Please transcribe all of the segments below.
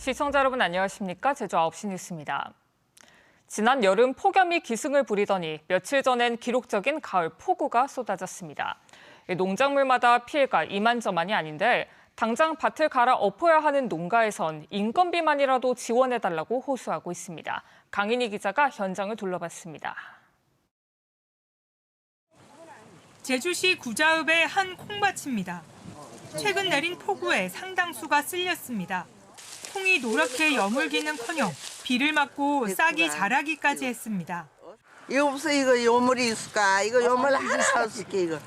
시청자 여러분 안녕하십니까? 제주 9시 뉴스입니다. 지난 여름 폭염이 기승을 부리더니 며칠 전엔 기록적인 가을 폭우가 쏟아졌습니다. 농작물마다 피해가 이만저만이 아닌데 당장 밭을 갈아 엎어야 하는 농가에선 인건비만이라도 지원해달라고 호소하고 있습니다. 강인희 기자가 현장을 둘러봤습니다. 제주시 구자읍의 한 콩밭입니다. 최근 내린 폭우에 상당수가 쓸렸습니다. 콩이 노랗게 여물기는커녕 비를 맞고 싹이 자라기까지 했습니다. 이거 없어 이거 요물이 있을까? 이거 요물 하나 없을게 이거.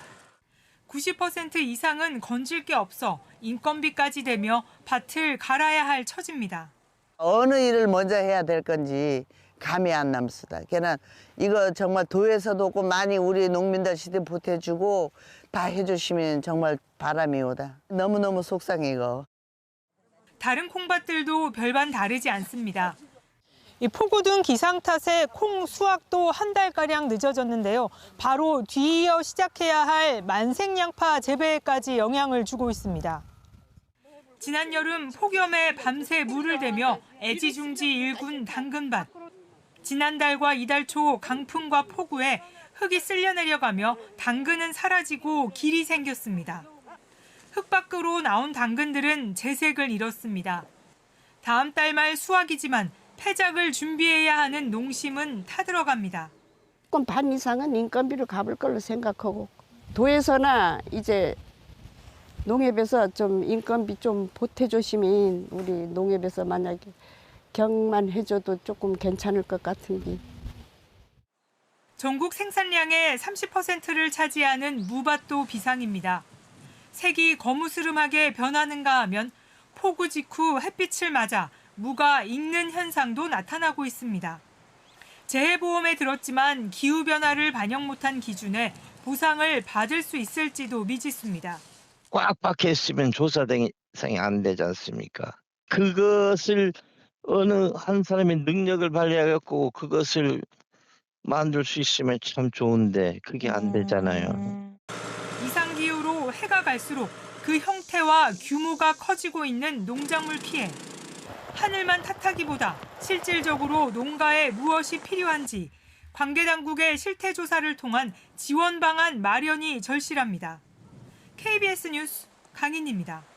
90% 이상은 건질 게 없어 인건비까지 되며 밭을 갈아야 할 처지입니다. 어느 일을 먼저 해야 될 건지 감이 안 남습니다. 걔는 이거 정말 도에서도 없고 많이 우리 농민들 시대 보태주고 다 해주시면 정말 바람이 오다. 너무너무 속상해 이거. 다른 콩밭들도 별반 다르지 않습니다. 이 폭우 등 기상 탓에 콩 수확도 한 달가량 늦어졌는데요. 바로 뒤이어 시작해야 할 만생 양파 재배에까지 영향을 주고 있습니다. 지난 여름 폭염에 밤새 물을 대며 애지중지 일군 당근밭. 지난달과 이달 초 강풍과 폭우에 흙이 쓸려 내려가며 당근은 사라지고 길이 생겼습니다. 흙 밖으로 나온 당근들은 재색을 잃었습니다. 다음 달 말 수확이지만 패작을 준비해야 하는 농심은 타들어갑니다. 조금 반 이상은 인건비로 갚을 걸로 생각하고 도에서나 이제 농협에서 좀 인건비 좀 보태주시면 우리 농협에서 만약에 경만 해줘도 조금 괜찮을 것 같은데 전국 생산량의 30%를 차지하는 무밭도 비상입니다. 색이 거무스름하게 변하는가 하면 폭우 직후 햇빛을 맞아 무가 익는 현상도 나타나고 있습니다. 재해보험에 들었지만 기후변화를 반영 못한 기준에 보상을 받을 수 있을지도 미지수입니다. 꽉 박혀 있으면 조사 대상이 안 되지 않습니까? 그것을 어느 한 사람이 능력을 발휘해갖고 그것을 만들 수 있으면 참 좋은데 그게 안 되잖아요. 이상기후로 해가 갈수록 그 형태와 규모가 커지고 있는 농작물 피해. 하늘만 탓하기보다 실질적으로 농가에 무엇이 필요한지 관계 당국의 실태 조사를 통한 지원 방안 마련이 절실합니다. KBS 뉴스 강인입니다.